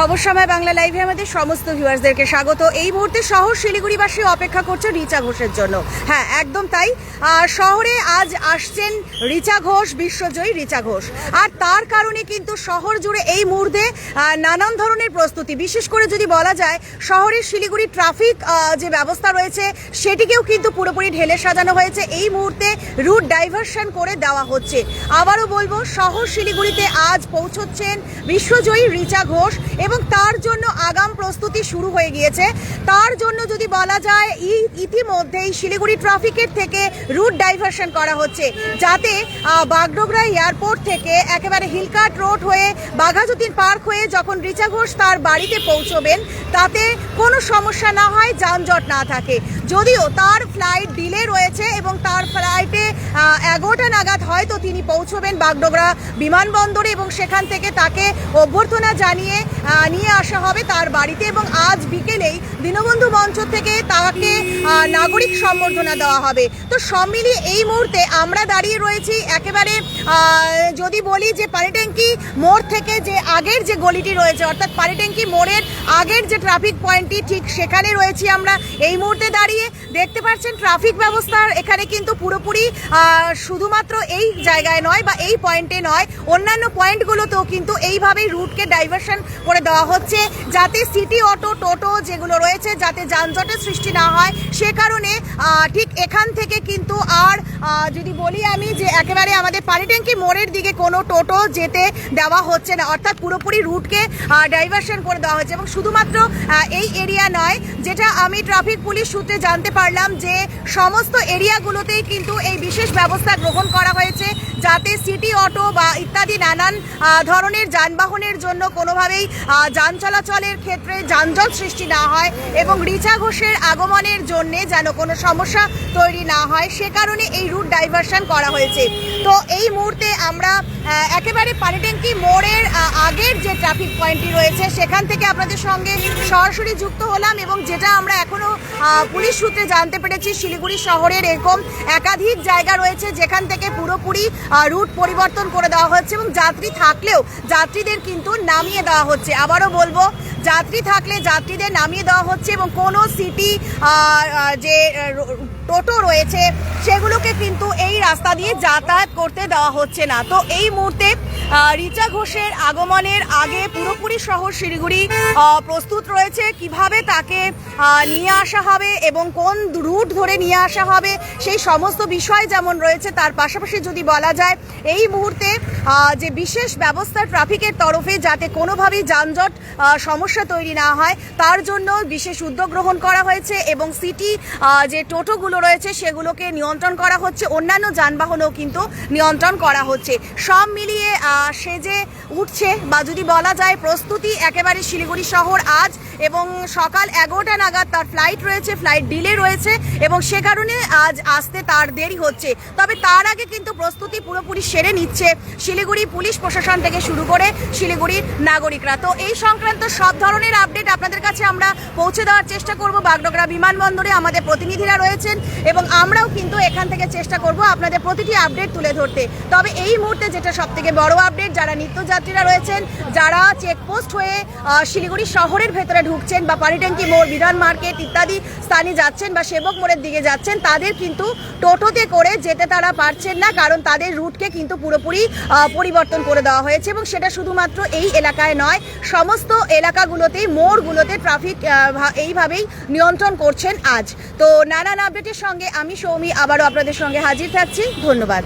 খবর সময় বাংলা লাইভে আমাদের সমস্ত ভিউয়ার্সদেরকে স্বাগত। এই মুহূর্তে শহর শিলিগুড়িবাসী অপেক্ষা করছে রিচা ঘোষের জন্য। হ্যাঁ একদম তাই। শহরে আজ আসছেন রিচা ঘোষ, বিশ্বজয়ী রিচা ঘোষ। আর তার কারণে কিন্তু শহর জুড়ে এই মুহূর্তে নানান ধরনের প্রস্তুতি। বিশেষ করে যদি বলা যায়, শহরের শিলিগুড়ি ট্রাফিক যে ব্যবস্থা রয়েছে, সেটিকেও কিন্তু পুরোপুরি ঢেলে সাজানো হয়েছে। এই মুহূর্তে রুট ডাইভারশন করে দেওয়া হচ্ছে। আবারও বলব, শহর শিলিগুড়িতে আজ পৌঁছচ্ছেন বিশ্বজয়ী রিচা ঘোষ এবং তার জন্য আগাম প্রস্তুতি শুরু হয়ে গিয়েছে। তার জন্য যদি বলা যায়, ই- ইতিমধ্যেই শিলিগুড়ি ট্রাফিকের থেকে রুট ডাইভারশন করা হচ্ছে। যাতে বাগডোগরা এয়ারপোর্ট থেকে একেবারে হিলকাট রোড হয়ে, বাঘাযতীন পার্ক হয়ে যখন রিচা ঘোষ তার বাড়িতে পৌঁছবেন, তাতে কোনো সমস্যা না হয়, যানজট না থাকে। যদিও তার ফ্লাইট ডিলে রয়েছে এবং তার ফ্লাইটে হয়তো তিনি পৌঁছবেন বাগডোগরা বিমানবন্দরে এবং সেখান থেকে তাকে অভ্যর্থনা জানিয়ে নিয়ে আসা হবে তার বাড়িতে এবং আজ বিকেলেই দীনবন্ধু মঞ্চ থেকে তাকে নাগরিক সম্বর্ধনা দেওয়া হবে। তো সব মিলিয়ে এই মুহূর্তে আমরা দাঁড়িয়ে রয়েছি একেবারে যদি বলি যে পানিট্যাঙ্কি মোড় থেকে যে আগের যে গলিটি রয়েছে, অর্থাৎ পানিট্যাঙ্কি মোড়ের আগের যে ট্রাফিক পয়েন্টটি ঠিক সেখানে রয়েছি আমরা। এই মুহূর্তে দাঁড়িয়ে দেখতে পাচ্ছেন ট্রাফিক ব্যবস্থার এখানে কিন্তু পুরোপুরি শুধুমাত্র এই জায়গায় নয় বা এই পয়েন্টে নয়, অন্যান্য পয়েন্টগুলোতেও কিন্তু এইভাবেই রুটকে ডাইভারশন করে দেওয়া হচ্ছে। যাতে সিটি অটো টোটো যেগুলো রয়েছে, যাতে যানজটের সৃষ্টি না হয় সে কারণে ঠিক এখান থেকে কিন্তু আর যদি বলি আমি যে একেবারে আমাদের পানিট্যাঙ্কি মোড়ের দিকে কোনো টোটো যেতে দেওয়া হচ্ছে না। অর্থাৎ পুরোপুরি রুটকে ডাইভারশন করে দেওয়া হচ্ছে এবং শুধুমাত্র এই এরিয়া নয়, যেটা আমি ট্রাফিক পুলিশ সূত্রে জানতে পারলাম যে সমস্ত এরিয়াগুলোতেই কিন্তু এই বিশেষ ব্যবস্থা গ্রহণ করা হয়েছে যাতে সিটি অটো বা ইত্যাদি নানান ধরনের যানবাহনের জন্য কোনোভাবেই যান চলাচলের ক্ষেত্রে যানজট সৃষ্টি না হয় এবং রিচা ঘোষের আগমনের জন্য যেন কোনো সমস্যা তৈরি না হয়, সে কারণে এই রুট ডাইভারশন করা হয়েছে। তো এই মুহূর্তে আমরা একেবারে পানিট্যাঙ্কি মোড়ের আগের যে ট্রাফিক পয়েন্টটি রয়েছে, সেখান থেকে আপনাদের সঙ্গে সরাসরি যুক্ত হলাম এবং যেটা আমরা এখনও পুলিশ সূত্রে জানতে পেরেছি, শিলিগুড়ি শহরের এরকম একাধিক জায়গা রয়েছে, যেখান থেকে পুরোপুরি রুট পরিবর্তন করে দেওয়া হচ্ছে এবং যাত্রী থাকলেও যাত্রীদের কিন্তু নামিয়ে দেওয়া হচ্ছে। আবারও বলব যাত্রী থাকলে যাত্রীদের নামিয়ে দেওয়া হচ্ছে এবং কোনো সিটি যে টোটো রয়েছে সেগুলোকে কিন্তু এই রাস্তা দিয়ে যাতায়াত করতে দেওয়া হচ্ছে না। তো এই মুহূর্তে রিচা ঘোষের আগমনের আগে পুরোপুরি শহর শিলিগুড়ি প্রস্তুত রয়েছে। কীভাবে তাকে নিয়ে আসা হবে এবং কোন রুট ধরে নিয়ে আসা হবে সেই সমস্ত বিষয় যেমন রয়েছে তার পাশাপাশি যদি বলা যায় এই মুহূর্তে যে বিশেষ ব্যবস্থা ট্রাফিকের তরফে যাতে কোনোভাবেই যানজট আহ, সমস্যা তৈরি না হয় তার জন্য বিশেষ উদ্যোগ গ্রহণ করা হয়েছে এবং সিটি যে টোটোগুলো রয়েছে সেগুলোকে নিয়ন্ত্রণ করা হচ্ছে অন্যান্য যানবাহনও কিন্তু নিয়ন্ত্রণ করা হচ্ছে। সব মিলিয়ে আহ, সে যে উঠছে বা যদি বলা যায় প্রস্তুতি একেবারে শিলিগুড়ি শহর আজ এবং সকাল এগারোটা নাগাদ তার ফ্লাইট রয়েছে ফ্লাইট ডিলে রয়েছে এবং সে কারণে আজ আসতে তার দেরি হচ্ছে। তবে তার আগে কিন্তু প্রস্তুতি পুরোপুরি সেরে নিচ্ছে শিলিগুড়ি পুলিশ প্রশাসন থেকে শুরু করে শিলিগুড়ির নাগরিকরা। তো এই সংক্রান্ত সব ধরনের আপডেট আপনাদের কাছে আমরা পৌঁছে দেওয়ার চেষ্টা করব। বাগডোগরা বিমানবন্দরে আমাদের প্রতিনিধিরা রয়েছেন এবং আমরাও কিন্তু এখান থেকে চেষ্টা করব আপনাদের প্রতিটি আপডেট তুলে ধরতে। তবে এই মুহূর্তে যেটা সব থেকে বড় আপডেট, যারা নিত্যযাত্রীরা রয়েছেন, যারা চেকপোস্ট হয়ে শিলিগুড়ি শহরের ভেতরে ঢুকছেন বা পানিট্যাঙ্কি মোড়, বিধান মার্কেট ইত্যাদি স্থানে যাচ্ছেন বা সেবক মোড়ের দিকে যাচ্ছেন, তাদের কিন্তু টোটোতে করে যেতে তারা পারছেন না, কারণ তাদের রুটকে কিন্তু পুরোপুরি পরিবর্তন করে দেওয়া হয়েছে এবং সেটা শুধুমাত্র এই এলাকায় নয়, সমস্ত এলাকাগুলোতেই মোড়গুলোতে ট্রাফিক এইভাবেই নিয়ন্ত্রণ করছেন আজ। তো নানান আপডেটের সঙ্গে আমি সৌমি, আবারও আপনাদের সঙ্গে হাজির থাকছি। ধন্যবাদ।